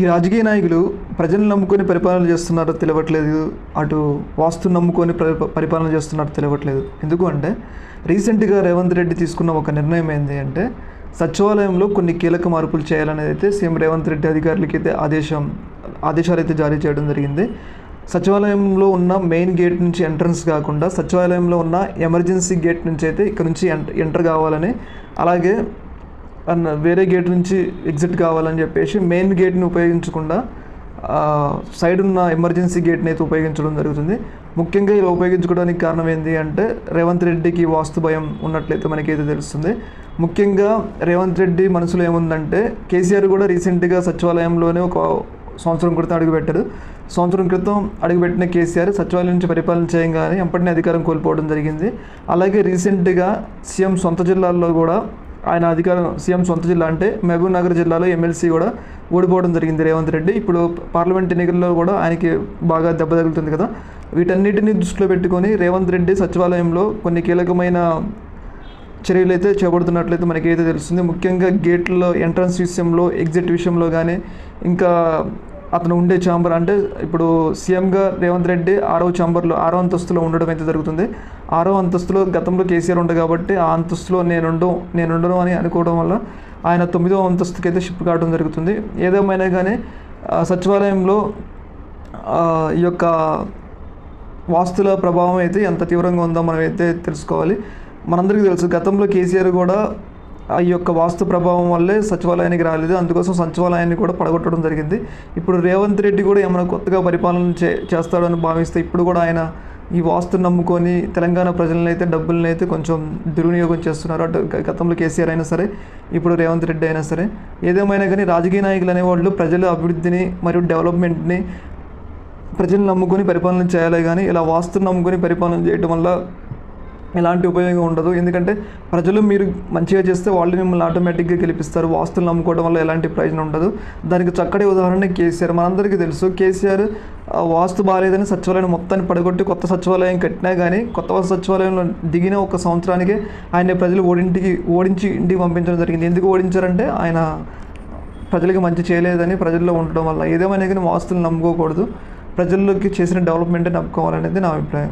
ఈ రాజకీయ నాయకులు ప్రజలు నమ్ముకొని పరిపాలన చేస్తున్నారో తెలియట్లేదు అటు వాస్తుని నమ్ముకొని పరిపాలన చేస్తున్నారో తెలియట్లేదు ఎందుకు అంటే రీసెంట్గా రేవంత్ రెడ్డి తీసుకున్న ఒక నిర్ణయం ఏంటి అంటే సచివాలయంలో కొన్ని కీలక మార్పులు చేయాలనేది అయితే సీఎం రేవంత్ రెడ్డి అధికారులకి అయితే ఆదేశం ఆదేశాలు అయితే జారీ చేయడం జరిగింది. సచివాలయంలో ఉన్న మెయిన్ గేట్ నుంచి ఎంట్రన్స్ కాకుండా సచివాలయంలో ఉన్న ఎమర్జెన్సీ గేట్ నుంచి అయితే ఇక్కడ నుంచి ఎంటర్ కావాలని అలాగే అన్న వేరే గేట్ నుంచి ఎగ్జిట్ కావాలని చెప్పేసి మెయిన్ గేట్ని ఉపయోగించకుండా సైడ్ ఉన్న ఎమర్జెన్సీ గేట్ని అయితే ఉపయోగించడం జరుగుతుంది. ముఖ్యంగా ఇలా ఉపయోగించుకోవడానికి కారణం ఏంటి అంటే రేవంత్ రెడ్డికి వాస్తు భయం ఉన్నట్లయితే మనకైతే తెలుస్తుంది. ముఖ్యంగా రేవంత్ రెడ్డి మనసులో ఏముందంటే కేసీఆర్ కూడా రీసెంట్గా సచివాలయంలోనే ఒక సంవత్సరం క్రితం అడుగుపెట్టారు సంవత్సరం క్రితం అడుగుపెట్టిన కేసీఆర్ సచివాలయం నుంచి పరిపాలన చేయగానే ఎంపటిని అధికారం కోల్పోవడం జరిగింది. అలాగే రీసెంట్గా సీఎం సొంత జిల్లాల్లో కూడా ఆయన అధికారం సీఎం సొంత జిల్లా అంటే మహబూబ్ నగర్ జిల్లాలో ఎమ్మెల్సీ కూడా ఓడిపోవడం జరిగింది రేవంత్ రెడ్డి. ఇప్పుడు పార్లమెంట్ ఎన్నికల్లో కూడా ఆయనకి బాగా దెబ్బ తగులుతుంది కదా. వీటన్నిటిని దృష్టిలో పెట్టుకొని రేవంత్ రెడ్డి సచివాలయంలో కొన్ని కీలకమైన చర్యలు అయితే చేపడుతున్నట్లయితే మనకైతే తెలుస్తుంది. ముఖ్యంగా గేట్లో ఎంట్రన్స్ విషయంలో ఎగ్జిట్ విషయంలో కానీ ఇంకా అతను ఉండే ఛాంబర్ అంటే ఇప్పుడు సీఎంగా రేవంత్ రెడ్డి ఆరో ఛాంబర్లో ఆరో అంతస్తులో ఉండడం అయితే జరుగుతుంది. ఆరో అంతస్తులో గతంలో కేసీఆర్ ఉండే కాబట్టి ఆ అంతస్తులో నేనుండు నేనుండను అని అనుకోవడం వల్ల ఆయన తొమ్మిదో అంతస్తుకి అయితే షిఫ్ట్ కావడం జరుగుతుంది. ఏదేమైనా కానీ సచివాలయంలో ఈ యొక్క వాస్తుల ప్రభావం అయితే ఎంత తీవ్రంగా ఉందో మనం అయితే తెలుసుకోవాలి. మనందరికీ తెలుసు గతంలో కేసీఆర్ కూడా ఆ యొక్క వాస్తు ప్రభావం వల్లే సచివాలయానికి రాలేదు. అందుకోసం సచివాలయాన్ని కూడా పడగొట్టడం జరిగింది. ఇప్పుడు రేవంత్ రెడ్డి కూడా ఏమైనా కొత్తగా పరిపాలన చే చేస్తాడని భావిస్తే ఇప్పుడు కూడా ఆయన ఈ వాస్తు నమ్ముకొని తెలంగాణ ప్రజలను అయితే డబ్బులను అయితే కొంచెం దుర్వినియోగం చేస్తున్నారు. అటు గతంలో కేసీఆర్ అయినా సరే ఇప్పుడు రేవంత్ రెడ్డి అయినా సరే. ఏదేమైనా కానీ రాజకీయ నాయకులు అనేవాళ్ళు ప్రజల అభివృద్ధిని మరియు డెవలప్మెంట్ని ప్రజలు నమ్ముకొని పరిపాలన చేయాలి కానీ ఇలా వాస్తుని నమ్ముకొని పరిపాలన చేయడం వల్ల ఎలాంటి ఉపయోగం ఉండదు. ఎందుకంటే ప్రజలు మీరు మంచిగా చేస్తే వాళ్ళు మిమ్మల్ని ఆటోమేటిక్గా గెలిపిస్తారు. వాస్తులు నమ్ముకోవడం వల్ల ఎలాంటి ప్రయోజనం ఉండదు. దానికి చక్కటి ఉదాహరణ కేసీఆర్. మనందరికీ తెలుసు కేసీఆర్ ఆ, వాస్తు బాగాలేదని సచివాలయం మొత్తాన్ని పడగొట్టి కొత్త సచివాలయం కట్టినా కానీ కొత్త సచివాలయంలో దిగిన ఒక సంవత్సరానికి ఆయన ప్రజలు ఓడింటికి ఓడించి ఇంటికి పంపించడం జరిగింది. ఎందుకు ఓడించారంటే ఆయన ప్రజలకు మంచి చేయలేదని ప్రజల్లో ఉండడం వల్ల. ఏదేమైనా కానీ వాస్తులు నమ్ముకోకూడదు. ప్రజల్లోకి చేసిన డెవలప్మెంటే నమ్ముకోవాలనేది నా అభిప్రాయం.